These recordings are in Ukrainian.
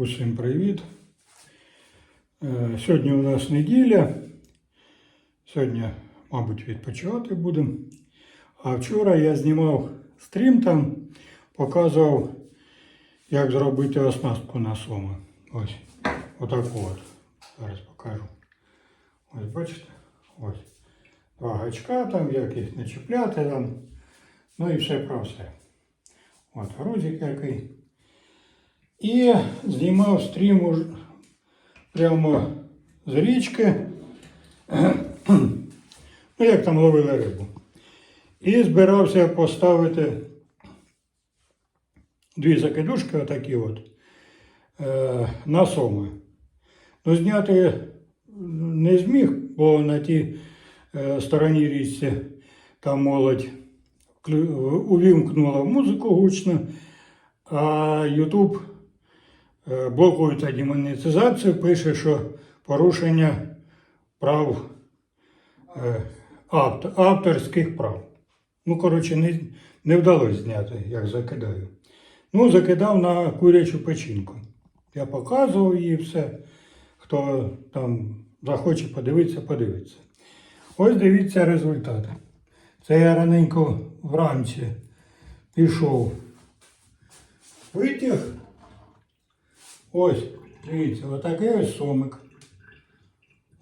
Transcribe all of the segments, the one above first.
Усім привіт. Е, Сьогодні у нас неділя. Сьогодні, мабуть, відпочивати будемо. А вчора я знімав стрім там, показував, як зробити оснастку на сома. Ось. Отаку от. Зараз покажу. Ось бачите? Ось. Два гачка там, як їх не чіпляти там. Ну і все про все. От грузик який. І знімав стрім уж прямо з річки. Ну, як там ловили рибу. І збирався поставити дві закидушки, отакі от, е, на соми. Ну, зняти не зміг, бо на тій е, стороні річці там молодь увімкнула музику гучно, а YouTube блокується демонетизацію, пише, що порушення прав е, авторських прав. Ну, коротше, не, не вдалося зняти, як закидаю. Ну, закидав на курячу печінку. Я показував її все. Хто там захоче подивитися, подивиться. Ось дивіться результат. Це я раненько вранці пішов. Витяг. Ось, дивіться, отакий ось сомик.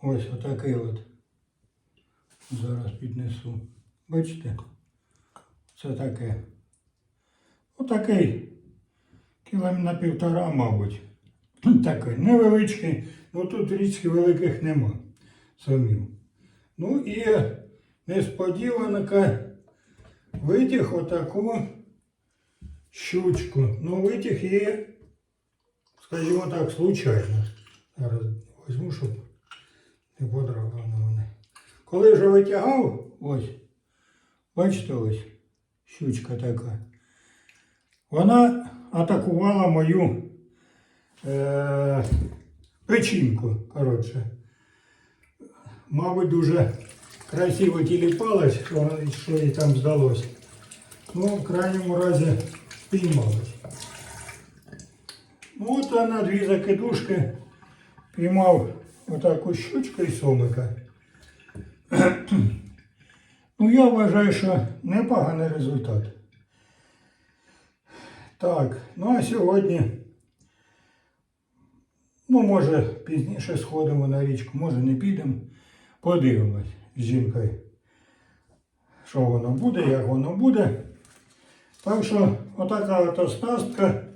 Ось отакий от. Зараз піднесу. Бачите? Це таке. Отакий. Кілом на півтора, мабуть. Такий невеличкий. Ну тут річки великих нема. Самів. Ну і несподіванка витяг отаку щучку. Ну, витяг її, скажімо так, случайно. Зараз візьму, щоб не подрала вона мене. Коли вже витягав, ось, бачите ось, щучка така. Вона атакувала мою е, печінку, коротше. Мабуть, дуже красиво тіліпалась, що, що їй там здалося. Ну, в крайньому разі спіймалась. Ну, от я на дві закидушки піймав отаку щучку і сомика. Ну, я вважаю, що непоганий результат. Так, ну а сьогодні, ну, може, пізніше сходимо на річку, може не підемо. Подивимось з жінкою, що воно буде, як воно буде. Так що отака от оснастка